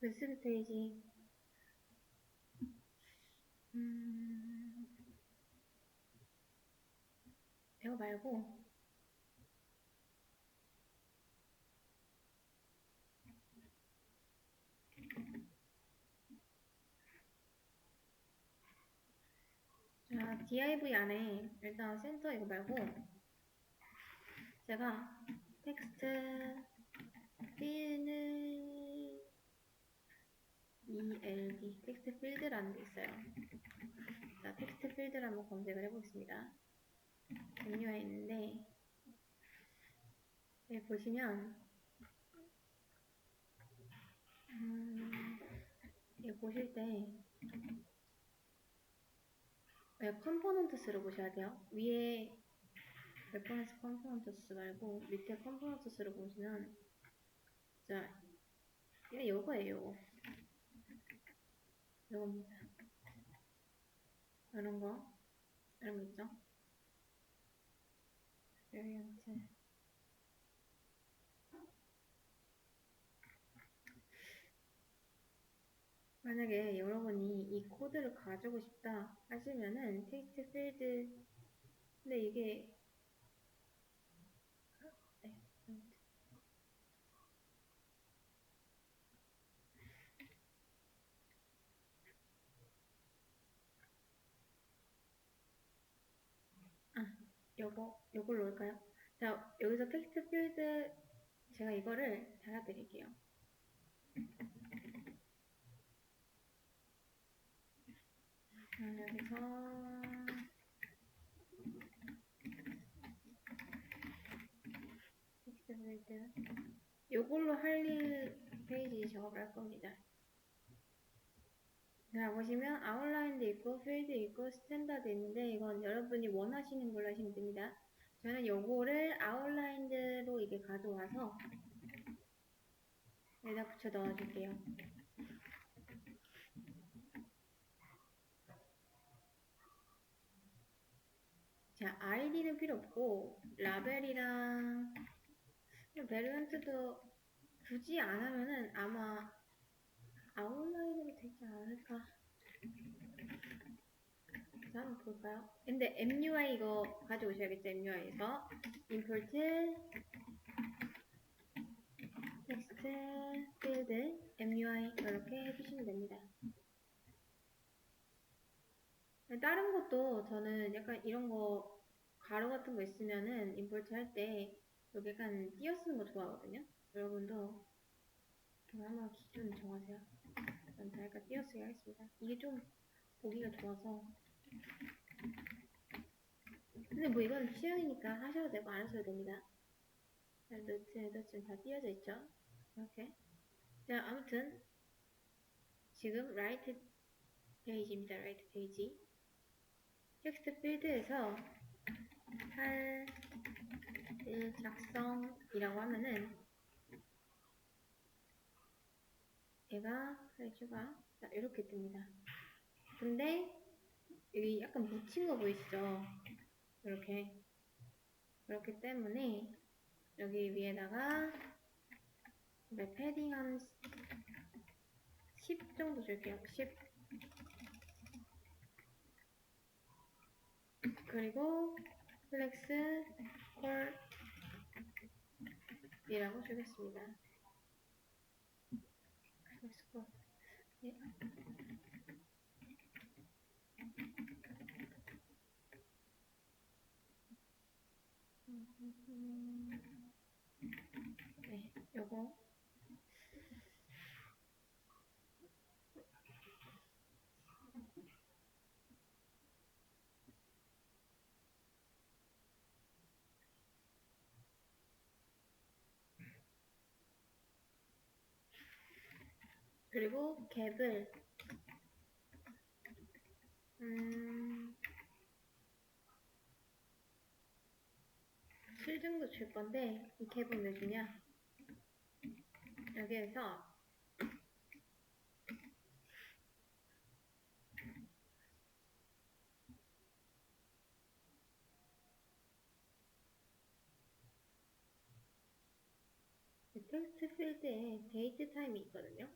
웨스트 페이지. 음, 이거 말고, 자, div 안에 일단 센터 이거 말고, 제가 텍스트 필드 ELD 텍스트 필드라는 게 있어요. 자, 텍스트 필드를 한번 검색을 해보겠습니다. 메뉴에 있는데 여기 보시면 음, 여기 보실 때 네, 컴포넌트스를 보셔야 돼요. 위에 레퍼런스 컴포넌트스 말고 밑에 컴포넌트스를 보시면 자, 이게 요거예요, 요거. 요겁니다. 이런 거, 이런 거 있죠? variant. 만약에 여러분이 이 코드를 가지고 싶다 하시면은 텍스트 필드 근데 이게 네, 아, 요거, 요걸 놓을까요? 자, 여기서 텍스트 필드, 제가 이거를 달아드릴게요. 자, 여기서, 텍스트 필드. 요걸로 할일 페이지 작업을 할 겁니다. 자, 보시면 아웃라인도 있고 필드 있고 스탠다드 있는데 이건 여러분이 원하시는 걸로 하시면 됩니다. 저는 요거를 아웃라인드로 이게 가져와서 여기다 붙여 넣어줄게요. 자, 아이디는 필요 없고 라벨이랑 베리언트도 굳이 안 하면은 아마 아웃라인으로 되지 않을까. 자, 한번 볼까요? 근데 MUI 이거 가져오셔야겠죠, MUI에서. import text field MUI 이렇게 해주시면 됩니다. 다른 것도 저는 약간 이런 거 가로 같은 거 있으면은 import 할때 여기 약간 띄어 쓰는 거 좋아하거든요. 여러분도 한번 기준 정하세요. 전 다이가 띄어쓰기 하겠습니다. 이게 좀 보기가 좋아서. 근데 뭐 이건 취향이니까 하셔도 되고 안 하셔도 됩니다. 자, 노트에도 지금 다 띄어져 있죠? 이렇게. 자, 아무튼 지금 라이트 페이지입니다. 라이트 페이지. 텍스트 필드에서 할 일 작성이라고 하면은 얘가 자, 이렇게 뜹니다. 근데 여기 약간 묻힌 거 보이시죠? 이렇게 그렇기 때문에 여기 위에다가 네, 패딩 한 10 정도 줄게요. 10 그리고 플렉스 콜 이라고 주겠습니다. 콜 네. 네, 요거 그리고 갭을 음, 7 정도 줄 건데 이 갭은 왜 주냐? 여기에서 텍스트 필드에 데이트 타임이 있거든요.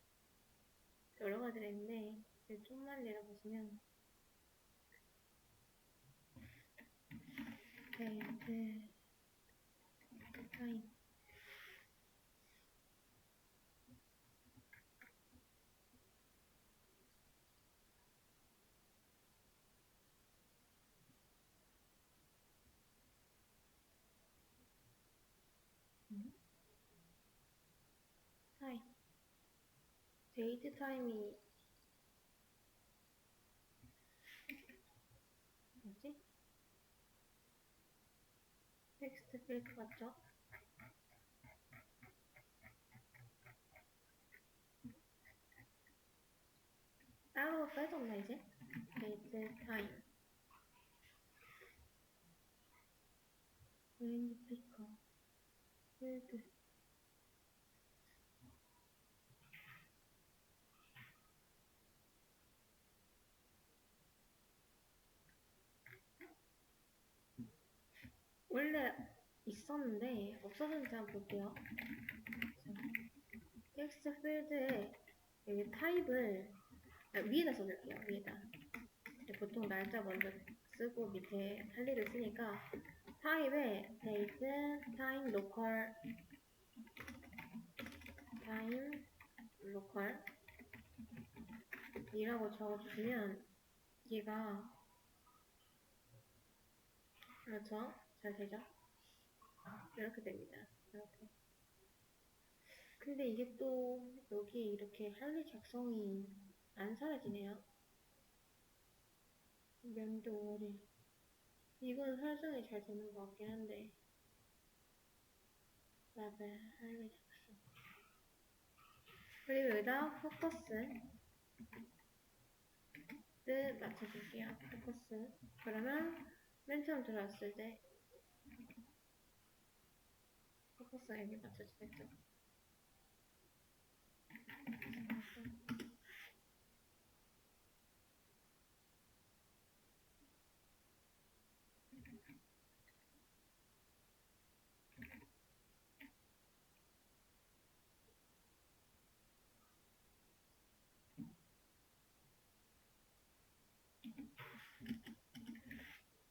가지가 있는데 그 좀만 내려보시면. 데이트 타임 음? 타임 데이트 타임이 뭐지? 텍스트 필드 맞죠? 따로 빼졌나 이제? 데이트 타임 웨인드 피커 필드 원래 있었는데 없어졌는지 한번 볼게요. 자, 텍스트 필드에 여기 타입을 아, 위에다 써줄게요. 위에다. 보통 날짜 먼저 쓰고 밑에 할 일을 쓰니까 타입에 date, time, local, time, local 이라고 적어주시면 얘가 그렇죠? 잘 되죠? 이렇게 됩니다. 이렇게. 근데 이게 또 여기 이렇게 할리 작성이 안 사라지네요. 면도월이 이건 설정이 잘 되는 것 같긴 한데 라벨 할리 작성 그리고 여기다 포커스 뜻 맞춰줄게요. 포커스 그러면 맨 처음 들어왔을 때 포커스 여기 맞춰주겠죠?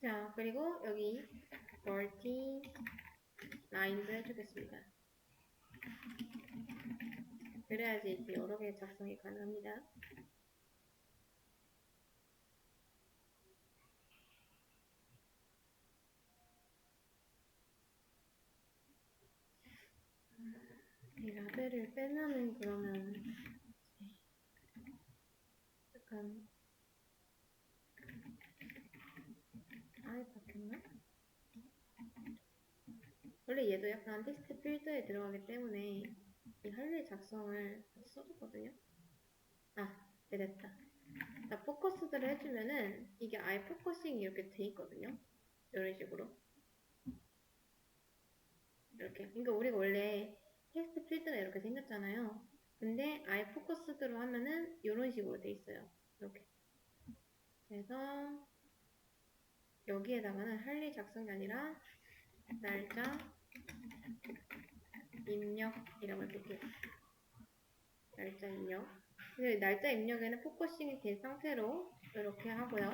자, 그리고 여기 멀티 라인도 해주겠습니다. 그래야지 이제 여러 개 작성이 가능합니다. 이 라벨을 빼면은 그러면 약간 아예 바뀌었나? 원래 얘도 약간 텍스트 필드에 들어가기 때문에 이 할리 작성을 써줬거든요. 아, 네 됐다. 자, 포커스들을 해주면은 이게 아예 포커싱이 이렇게 돼 있거든요. 이런 식으로. 이렇게. 그러니까 우리가 원래 텍스트 필드가 이렇게 생겼잖아요. 근데 아예 포커스드로 하면은 이런 식으로 돼 있어요. 이렇게. 그래서 여기에다가는 할리 작성이 아니라 날짜 입력이라고 해볼게요. 날짜 입력. 날짜 입력에는 포커싱이 된 상태로 이렇게 하고요.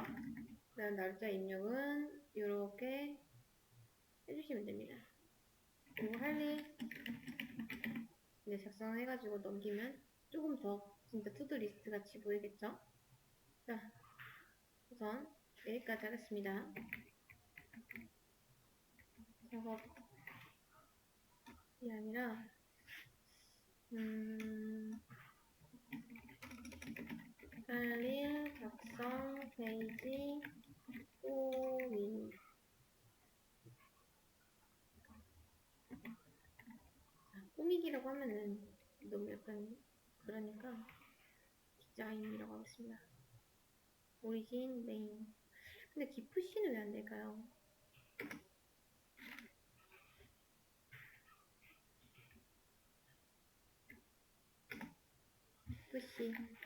그다음 날짜 입력은 이렇게 해주시면 됩니다. 그리고 할리 이제 작성해가지고 넘기면 조금 더 진짜 투두 리스트 같이 보이겠죠? 자, 우선 여기까지 하겠습니다. 작업 이 아니라 음, 빨리 작성 페이지 꾸미 자, 꾸미기라고 하면은 너무 약간 그러니까 디자인이라고 하겠습니다. 오리진 메인 근데 기프씨는 왜 안 될까요? 기프씨